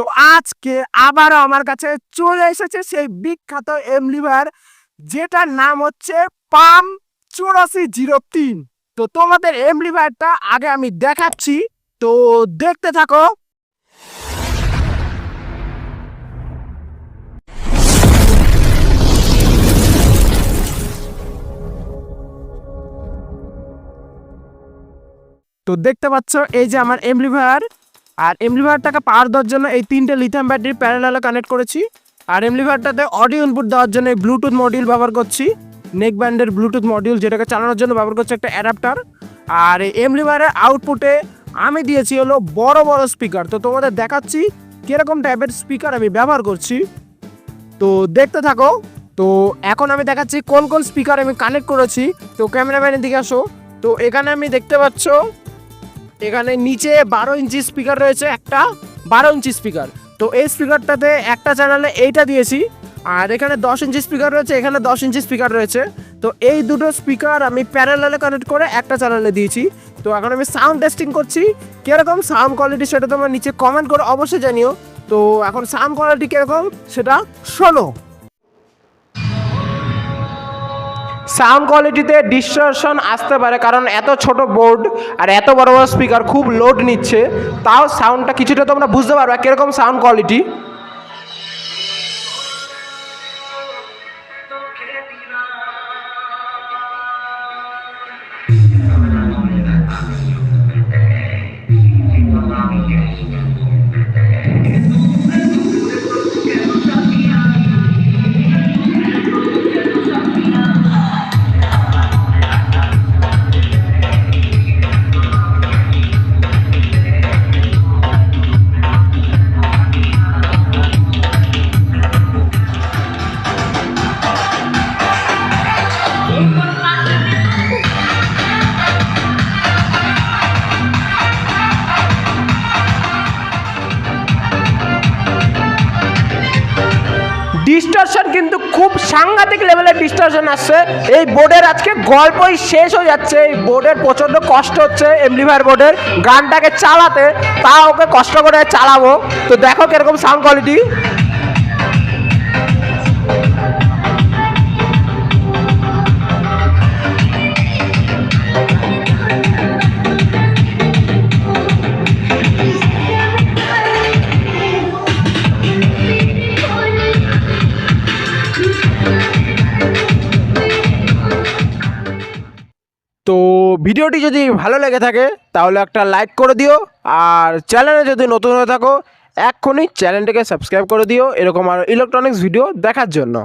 তো আজকে আবারও আমার কাছে চলে এসেছে সেই বিখ্যাত এমলিভার, যেটার নাম হচ্ছে পাম চুরাশি জিরো তিন। তো তোমাদের এমলিভারটা আগে আমি দেখাচ্ছি, তো দেখতে থাকো। তো দেখতে পাচ্ছ, এই যে আমার এমলিভার। আর এমলিভারটাকে পাওয়ার দেওয়ার জন্য এই তিনটে লিথিয়াম ব্যাটারি প্যারালালে কানেক্ট করেছি। আর এমলিভারটাতে অডিও ইনপুট দেওয়ার জন্য এই ব্লুটুথ মডিউল ব্যবহার করছি। নেক ব্যান্ডের ব্লুটুথ মডিউল যেটাকে চালানোর জন্য ব্যবহার করছি একটা অ্যাডাপ্টার আর এই এমলিভারের আউটপুটে আমি দিয়েছি হলো বড় বড় স্পিকার তো তোমাদের দেখাচ্ছি কীরকম টাইপের স্পিকার আমি ব্যবহার করছি। তো দেখতে থাকো। তো এখন আমি দেখাচ্ছি কোন কোন স্পিকার আমি কানেক্ট করেছি। তো ক্যামেরাম্যানের দিকে আসো। তো এখানে আমি দেখতে পাচ্ছ এখানে নিচে বারো ইঞ্চি স্পিকার রয়েছে, একটা বারো ইঞ্চি স্পিকার তো এই স্পিকারটাতে একটা চ্যানেলে এইটা দিয়েছি, আর এখানে দশ ইঞ্চি স্পিকার রয়েছে, এখানে দশ ইঞ্চি স্পিকার রয়েছে। তো এই দুটো স্পিকার আমি প্যারালালে কানেক্ট করে একটা চ্যানেলে দিয়েছি। তো এখন আমি সাউন্ড টেস্টিং করছি, কীরকম সাউন্ড কোয়ালিটি সেটা তোমরা নিচে কমেন্ট করে অবশ্যই জানিও। তো এখন সাউন্ড কোয়ালিটি কীরকম, সেটা শোনো। সাউন্ড কোয়ালিটিতে ডিস্টরশন আসতে পারে, কারণ এত ছোট বোর্ড আর এত বড় বড় স্পিকার খুব লোড নিচ্ছে। তাও সাউন্ডটা কিছুটা তোমরা বুঝতে পারবে, কীরকম সাউন্ড কোয়ালিটি ডিস্টরশন কিন্তু খুব সাংঘাতিক লেভেলের ডিস্টারশন আসছে। এই বোর্ডের আজকে গল্পই শেষ হয়ে যাচ্ছে। এই বোর্ডের প্রচণ্ড কষ্ট হচ্ছে এমলিভার বোর্ডের গানটাকে চালাতে, তা ওকে কষ্ট করে চালাবো। তো দেখো কীরকম সাউন্ড কোয়ালিটি তো ভিডিওটি যদি ভালো লেগে থাকে, তাহলে একটা লাইক করে দিও। আর চ্যানেলে যদি নতুন হয়ে থাকো, এক্ষুনি চ্যানেলটিকে সাবস্ক্রাইব করে দিও, এরকম আর ইলেকট্রনিক্স ভিডিও দেখার জন্য।